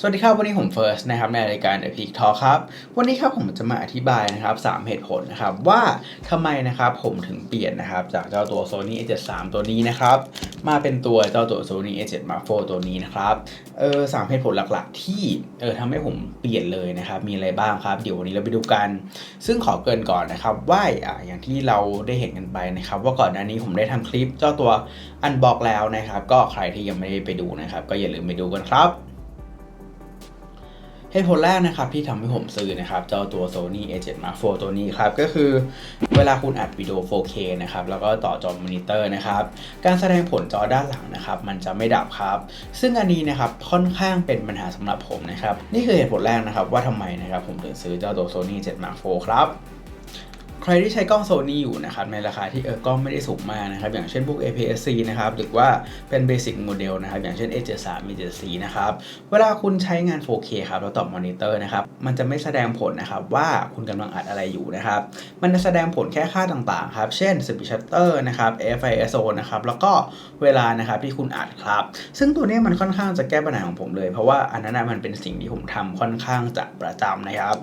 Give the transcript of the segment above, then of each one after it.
สวัสดีครับ วันนี้ผมเฟิร์สนะครับในรายการ The Peak Talk ครับ วันนี้ครับผมจะมาอธิบายนะครับ 3 เหตุผลนะครับ ว่าทำไมนะครับผมถึงเปลี่ยนนะครับ จากเจ้าตัว Sony A73 ตัวนี้นะครับ มาเป็นตัวเจ้าตัว Sony A7 Mark IV ตัวนี้นะครับเออสามเหตุผลหลักๆ ที่เออทำให้ผมเปลี่ยนเลยนะครับ มีอะไรบ้างครับ เดี๋ยววันนี้เราไปดูกัน ซึ่งขอเกินก่อนนะครับว่าอ่าอย่างที่เราได้เห็นกันไปนะครับ ว่าก่อนหน้านี้ผมได้ทำคลิปเจ้าตัวอันบอกแล้วนะครับ ก็ใครที่ยังไม่ได้ไปดูนะครับ ก็อย่าลืมไปดูกันครับ เหตุผลแรกนะครับที่ทำให้ผมซื้อนะครับเจ้าตัว Sony A7 Mark IV ตัวนี้ครับ ก็คือเวลาคุณอัดวิดีโอ 4K นะครับ แล้วก็ต่อจอมอนิเตอร์นะครับ การแสดงผลจอด้านหลังนะครับ มันจะไม่ดับครับ ซึ่งอันนี้นะครับค่อนข้างเป็นปัญหาสำหรับผมนะครับ นี่คือเหตุผลแรกนะครับว่าทำไมนะครับผมถึงซื้อเจ้าตัว Sony A7 Mark IV ครับ รที่ใช้กล้องโซนี่อยู่นะครับในราคาที่เออกล้องไม่ได้สูงมากนะครับอย่างเช่นพวก APS-C นะครับหรือว่าเป็นเบสิกโมเดลนะครับอย่างเช่น A73 A74 นะครับเวลาคุณใช้งาน 4K ครับแล้วต่อมอนิเตอร์นะครับมันจะไม่แสดงผลนะครับว่าคุณกำลังอัดอะไรอยู่นะครับมันจะแสดงผลแค่ค่าต่างๆครับเช่น Speed Shutter นะครับ FISO นะครับแล้วก็เวลานะครับที่คุณอัดครับ ซึ่งตัวนี้มันค่อนข้างจะแก้ปัญหาของผมเลย เพราะว่าอันนั้นมันเป็นสิ่งที่ผมทำค่อนข้างจะประจำนะครับ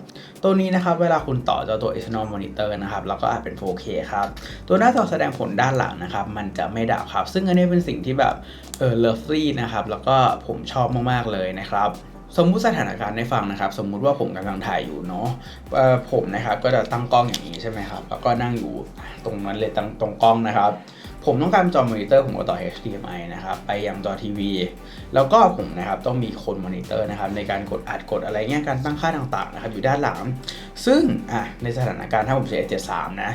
ตัวนี้นะครับเวลาคุณต่อเจ้าตัว external monitor นะครับแล้วก็อาจเป็น 4K ครับตัวหน้าจอแสดงผลด้านหลังนะครับมันจะไม่ดับครับ ซึ่งอันนี้เป็นสิ่งที่แบบเออเลิฟฟี่นะครับแล้วก็ผมชอบมากๆเลยนะครับสมมุติสถานการณ์ให้ฟังนะครับ สมมุติว่าผมกำลังถ่ายอยู่เนาะผมนะครับก็จะตั้งกล้องอย่างนี้ใช่ไหมครับแล้วก็นั่งอยู่ตรงนั้นเลยตั้งตรงกล้องนะครับ ผมต้องการจอมอนิเตอร์ผมก็ต่อ HDMI นะครับไปยังจอทีวี แล้วก็ผมนะครับต้องมีคนมอนิเตอร์นะครับในการกดอัดกดอะไรเงี้ยการตั้งค่าต่างๆนะครับอยู่ด้านหลัง ซึ่งอะในสถานการณ์ถ้าผมใช้ A73 นะ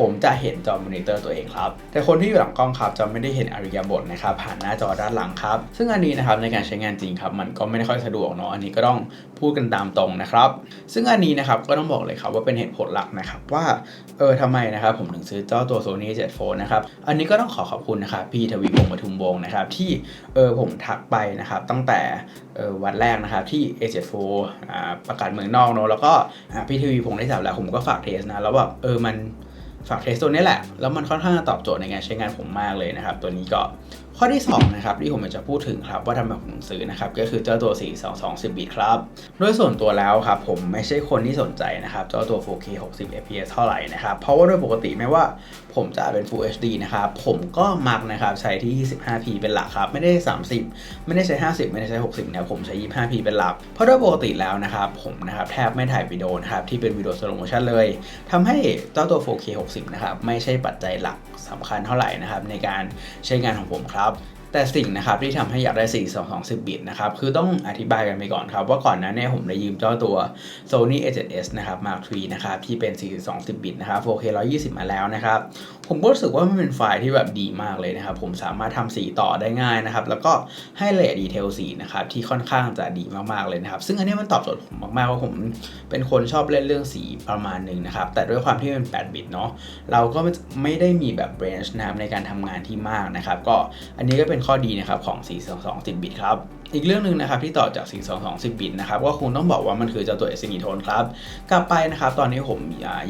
ผมจะเห็นจอมอนิเตอร์ตัวเองครับ แต่คนที่อยู่หลังกล้องครับจะไม่ได้เห็นอริยบทนะครับผ่านหน้าจอด้านหลังครับ ซึ่งอันนี้นะครับในการใช้งานจริงครับมันก็ไม่ได้ค่อยสะดวกเนาะอันนี้ก็ต้องพูดกันตามตรงนะครับ ซึ่งอันนี้นะครับก็ต้องบอกเลยครับว่าเป็นเหตุผลหลักนะครับว่าเออทำไมนะครับผมถึงซื้อเจ้าตัว Sony 7 Fold นะครับอันนี้ก็ต้องขอขอบคุณนะครับพี่ทวีพงศ์ปทุมวงศ์นะครับที่เออผมทักไปนะครับตั้งแต่เออวันแรกนะครับที่ A74 อ่าประกาศเมืองนอกเนอะแล้วก็พี่ทวีพงศ์ได้จับแล้วผมก็ฝากเทสนะ แล้วแบบเออมัน ฝากเทสตัวนี้แหละ แล้วมันค่อนข้างตอบโจทย์ในการใช้งานผมมากเลยนะครับ ตัวนี้ก็ข้อที่2นะครับที่ผมจะพูดถึงครับว่าทำไมผมซื้อนะครับก็คือเจ้าตัว 422 10บิตครับโดยส่วนตัวแล้วครับผมไม่ใช่คนที่สนใจนะครับเจ้าตัว 4K 60 fps เท่าไหร่นะครับเพราะว่าโดยปกติไม่ว่าผมจะเป็น Full HD นะครับผมก็มักนะครับใช้ที่ 25p เป็นหลักครับไม่ได้ 30 ไม่ได้ใช้ 50 ไม่ได้ใช้ 60นะครับผมใช้ 25p เป็นหลัก เพราะโดยปกติแล้วนะครับผมนะครับแทบไม่ถ่ายวิดีโอนะครับที่เป็นวิดีโอสโลโมชันเลยทำให้เจ้าตัว 4K 60 นะครับไม่ใช่ปัจจัยหลักสำคัญเท่าไหร่นะครับในการใช้งานของผมครับ tab. แต่สิ่งนะครับที่ทำให้อยากได้ 4220บิตนะครับ คือต้องอธิบายกันไปก่อนครับ ว่าก่อนหนั้นเนี่ยผมได้ยืมเจ้าตัว Sony A7S นะครับ Mark III นะครับ ที่เป็น 4210 บิตนะครับ 4K 120 มาแล้วนะครับ ผมก็รู้สึกว่ามันเป็นไฟล์ที่แบบดีมากเลยนะครับ ผมสามารถทำสีต่อได้ง่ายนะครับ แล้วก็ให้เลเอร์ดีเทลสีนะครับ ที่ค่อนข้างจะดีมากๆเลยนะครับ ซึ่งอันนี้มันตอบโจทย์ผมมากๆว่าผมเป็นคนชอบเล่นเรื่องสีประมาณหนึ่งนะครับ แต่ด้วยความที่มัน8 บิตเนาะ เราก็ไม่ได้มีแบบ range นะครับในการทำงานที่มากนะครับ ก็อันนี้ก็เป็นข้อดีนะครับของ 422 10 บิตครับอีกเรื่องหนึ่งนะครับที่ต่อจาก 422 10 บิตนะครับก็คงต้องบอกว่ามันคือเจ้าตัว s n e Tone ครับ กลับไปนะครับตอนนี้ผม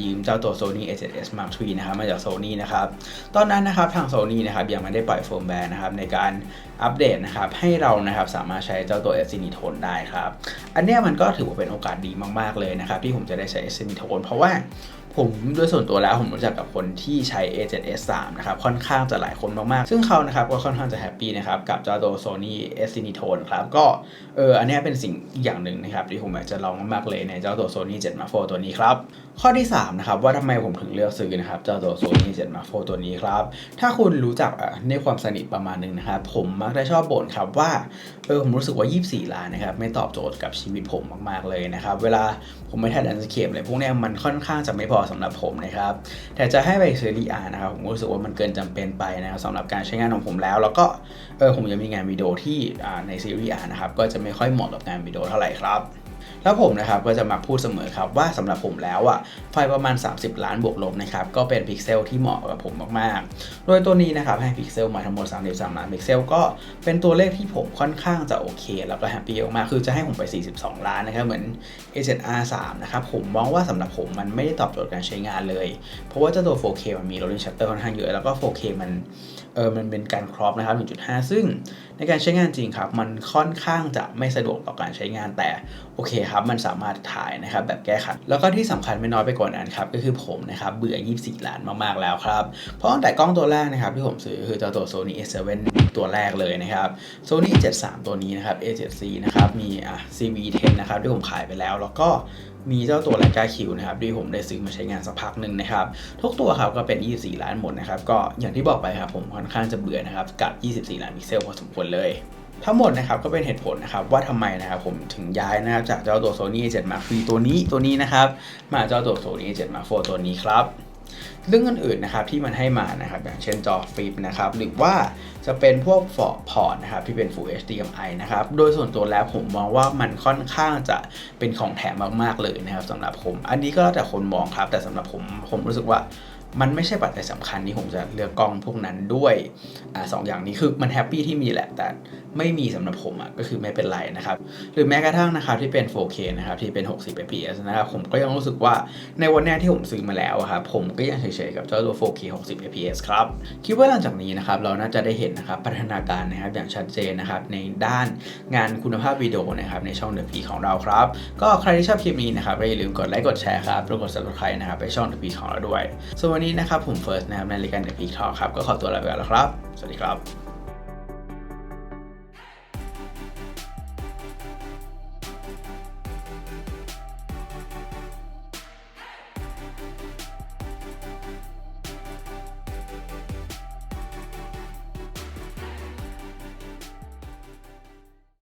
ยืมเจ้าตัว Sony A7S Mark III นะครับมาจาก Sony นะครับตอนนั้นนะครับทาง Sony นะครับยังไม่ได้ปล่อยเฟิร์มแวร์นะครับในการอัปเดตนะครับให้เรานะครับสามารถใช้เจ้าตัว s n e Tone ได้ครับ อันนี้มันก็ถือว่าเป็นโอกาสดีมาก ๆ เลยนะครับที่ผมจะได้ใช้ s n e Tone เพราะว่า ผมด้วยส่วนตัวแล้วผมรู้จักกับคนที่ใช้ A7S3 นะครับ ค่อนข้างจะหลายคนมากๆ ซึ่งเขานะครับก็ค่อนข้างจะแฮปปี้นะครับ กับเจ้าตัว Sony Sine Tone ครับ ก็เอออันนี้เป็นสิ่งอีกอย่างหนึ่งนะครับ ที่ผมอยากจะลองมากๆเลยในเจ้าตัว Sony 7 Mark IV ตัวนี้ครับ ข้อที่ 3 นะครับ ว่าทำไมผมถึงเลือกซื้อนะครับเจ้าตัว Sony 7 Mark IV ตัวนี้ครับ ถ้าคุณรู้จักอะในความสนิทประมาณหนึ่งนะครับผมมักจะชอบบ่นครับว่าเออผมรู้สึกว่า 24 ล้านนะครับไม่ตอบโจทย์กับชีวิตผมมากๆเลยนะครับเวลาผมไม่ถ่ายดันสเคปอะไรพวกนี้มันค่อนข้างจะไม่พอสำหรับผมนะครับ แต่จะให้ไปซื้อ DR นะครับผมรู้สึกว่ามันเกินจำเป็นไปนะครับสำหรับการใช้งานของผมแล้ว แล้วก็เออผมจะมีงานวิดีโอที่ในซีรีส์ R นะครับก็จะไม่ค่อยเหมาะกับงานวิดีโอเท่าไหร่ครับ แล้วผมนะครับก็จะมาพูดเสมอครับว่าสำหรับผมแล้วอะไฟประมาณ 30 ล้านบวกลบนะครับก็เป็นพิกเซลที่เหมาะกับผมมากๆ โดยตัวนี้นะครับให้พิกเซลมาทั้งหมด 33 ล้านพิกเซลก็เป็นตัวเลขที่ผมค่อนข้างจะโอเค แล้วก็แฮปปี้มากคือจะให้ผมไป 42 ล้านนะครับเหมือน A7R3 นะครับผมมองว่าสำหรับผมมันไม่ได้ตอบโจทย์การใช้งานเลย เพราะว่าเจ้าตัว 4K มันมี rolling shutter ค่อนข้างเยอะแล้วก็ 4K มันเออมันเป็นการครอปนะครับ 1.5 ซึ่งในการใช้งานจริงครับ มันค่อนข้างจะไม่สะดวกต่อการใช้งานแต่โอเคคครับมันสามารถถ่ายนะครับแบบแก้ขัดแล้วก็ที่สำคัญไม่น้อยไปกว่านั้นครับก็คือผมนะครับเบื่อ 24 ล้านมากๆแล้วครับ เพราะตั้งแต่กล้องตัวแรกนะครับที่ผมซื้อคือเจ้าตัว Sony A7 ตัวแรกเลยนะครับ Sony 73 ตัวนี้นะครับ A7C นะครับมีอะ CV10 นะครับที่ผมขายไปแล้วแล้วก็มีเจ้าตัวไลกาคิวนะครับที่ผมได้ซื้อมาใช้งานสักพักหนึ่งนะครับทุกตัวครับก็เป็น 24 ล้านหมดนะครับก็อย่างที่บอกไปครับผมค่อนข้างจะเบื่อนะครับกับ 24 ล้านพิกเซลพอสมควรเลย ทั้งหมดนะครับก็เป็นเหตุผลนะครับว่าทำไมนะครับผมถึงย้ายนะครับจากเจ้าตัว Sony A7 Mark III ตัวนี้ตัวนี้นะครับมาเจ้าตัว Sony A7 Mark IV ตัวนี้ครับเรื่องอื่นๆนะครับที่มันให้มานะครับอย่างเช่นจอฟลิปนะครับหรือว่าจะเป็นพวกฟอร์พอร์ตนะครับที่เป็น Full HDMI นะครับโดยส่วนตัวแล้วผมมองว่ามันค่อนข้างจะเป็นของแถมมากๆเลยนะครับสำหรับผม อันนี้ก็แล้วแต่คนมองครับ แต่สำหรับผมผมรู้สึกว่า มันไม่ใช่ปัจจัยสำคัญที่ผมจะเลือกกล้องพวกนั้นด้วยอสองอย่างนี้คือมันแฮปปี้ที่มีแหละ แต่ไม่มีสำหรับผมอะก็คือไม่เป็นไรนะครับ หรือแม้กระทั่งนะครับที่เป็น 4K นะครับที่เป็น 60 fps นะครับผมก็ยังรู้สึกว่าในวันเนี้ยที่ผมซื้อมาแล้วครับผมก็ยังเฉยๆกับเจ้าตัว 4K 60 fps ครับ คิดว่าหลังจากนี้นะครับเราน่าจะได้เห็นนะครับพัฒนาการนะครับอย่างชัดเจนนะครับในด้านงานคุณภาพวิดีโอนะครับในช่องเดอะพีของเราครับ ก็ใครที่ชอบคลิปนี้นะครับอย่าลืมกดไลค์กดแชร์ครับแล้วกด subscribe นะครับไปช่องเดอะพีของเราด้วยส่วนวันนี้นะครับผมเฟิร์สนะครับในรายการเดอะพีทอครับก็ขอตัวลาไปก่อนแล้วครับ สวัสดีครับ